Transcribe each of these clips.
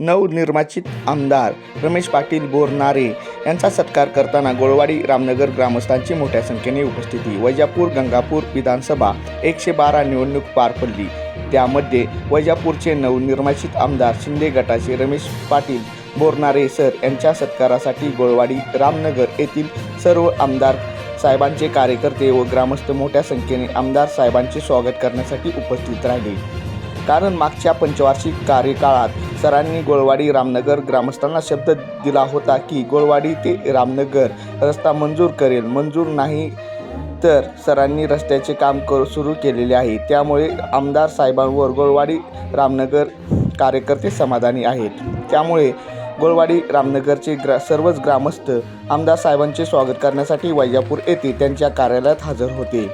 नवनिर्वाचित आमदार रमेश पाटील बोरनारे यांचा सत्कार करताना गोळवाडी रामनगर ग्रामस्थांची मोठ्या संख्येने उपस्थिती. वैजापूर गंगापूर विधानसभा एकशे बारा निवडणूक पार पडली. त्यामध्ये वैजापूरचे नवनिर्वाचित आमदार शिंदे गटाचे रमेश पाटील बोरनारे सर यांच्या सत्कारासाठी गोळवाडी रामनगर येथील सर्व आमदार साहेबांचे कार्यकर्ते व ग्रामस्थ मोठ्या संख्येने आमदार साहेबांचे स्वागत करण्यासाठी उपस्थित राहिले. कारण मागच्या पंचवार्षिक कार्यकाळात सरांनी गोळवाडी रामनगर ग्रामस्थांना शब्द दिला होता की गोळवाडी ते रामनगर रस्ता मंजूर करेल. मंजूर नाही तर सरांनी रस्त्याचे काम कर सुरू केलेले आहे. त्यामुळे आमदार साहेबांवर गोळवाडी रामनगर कार्यकर्ते समाधानी आहेत. त्यामुळे गोळवाडी रामनगरचे ग्रा सर्वच ग्रामस्थ आमदार साहेबांचे स्वागत करण्यासाठी वैजापूर येथे त्यांच्या कार्यालयात हजर होते.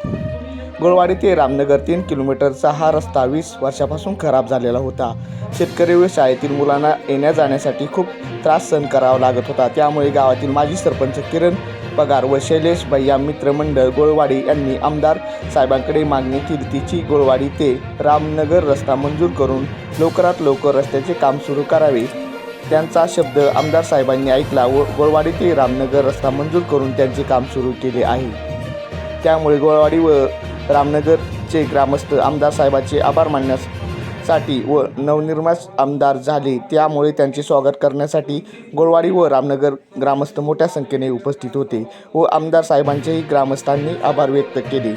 गोळवाडी ते रामनगर तीन किलोमीटरचा हा रस्ता वीस वर्षापासून खराब झालेला होता. शेतकरी व शाळेतील मुलांना येण्या जाण्यासाठी खूप त्रास सहन करावा लागत होता. त्यामुळे गावातील माजी सरपंच किरण पगार व शैलेश भैया मित्रमंडळ गोळवाडी यांनी आमदार साहेबांकडे मागणी केली. तिची गोळवाडी ते रामनगर रस्ता मंजूर करून लवकरात लवकर रस्त्याचे काम सुरू करावे. त्यांचा शब्द आमदार साहेबांनी ऐकला व गोळवाडी ते रामनगर रस्ता मंजूर करून त्यांचे काम सुरू केले आहे. त्यामुळे गोळवाडी व रामनगरचे ग्रामस्थ आमदार साहेबांचे आभार मानण्यासाठी व नवनिर्माण आमदार झाले त्यामुळे त्यांचे स्वागत करण्यासाठी गोळवाडी व रामनगर ग्रामस्थ मोठ्या संख्येने उपस्थित होते व आमदार साहेबांचेही ग्रामस्थांनी आभार व्यक्त केले.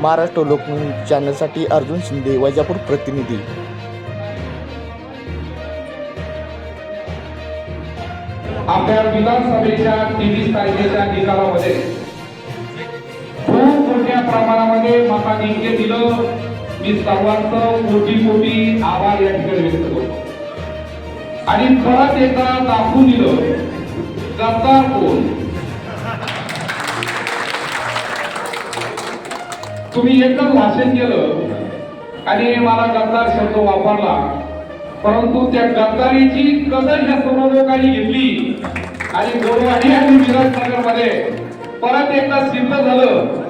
महाराष्ट्र लोकन्यूज चॅनलसाठी अर्जुन शिंदे वैजापूर प्रतिनिधी. आपल्या विधानसभेच्या तेवीस तारखेच्या निकालामध्ये प्रमाणामध्ये माका नेमके दिलं. मी सर्वांचं कोटी कोटी आभार या ठिकाणी व्यक्त करतो. आणि परत एकदा दाखवून दिलं. गद्दार कोण? तुम्ही एकच भाषण केलं. आणि मला गद्दार शब्द वापरला. परंतु त्या गद्दारीची कदर ह्या सर्व लोकांनी घेतली. आणि गोरवाडी आणि विराटनगरमध्ये परत एकदा सिद्ध झालं.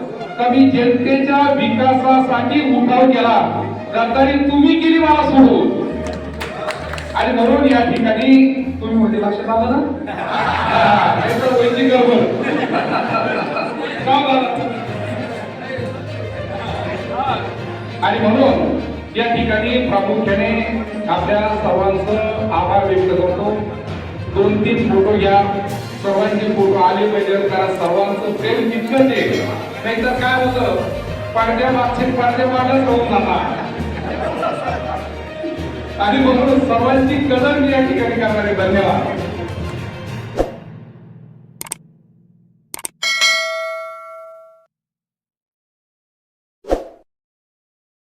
मी जनतेच्या विकासासाठी उठाव केला. गद्दारी तुम्ही केली मला सोडून. आणि म्हणून या ठिकाणी तुम्ही म्हणजे लक्षात आलं ना आणि म्हणून या ठिकाणी प्रामुख्याने आपल्या सर्वांचं आभार व्यक्त करतो. दोन तीन फोटो घ्या. सर्वांचे फोटो आले पाहिजे कारण सर्वांचं प्रेम तितकंच आहे. नाहीतर काय होतं? पडद्या मागचे पडदे मागच होऊन जाणार. आणि म्हणून सर्वांची कदर मी या ठिकाणी करणारे धन्यवाद.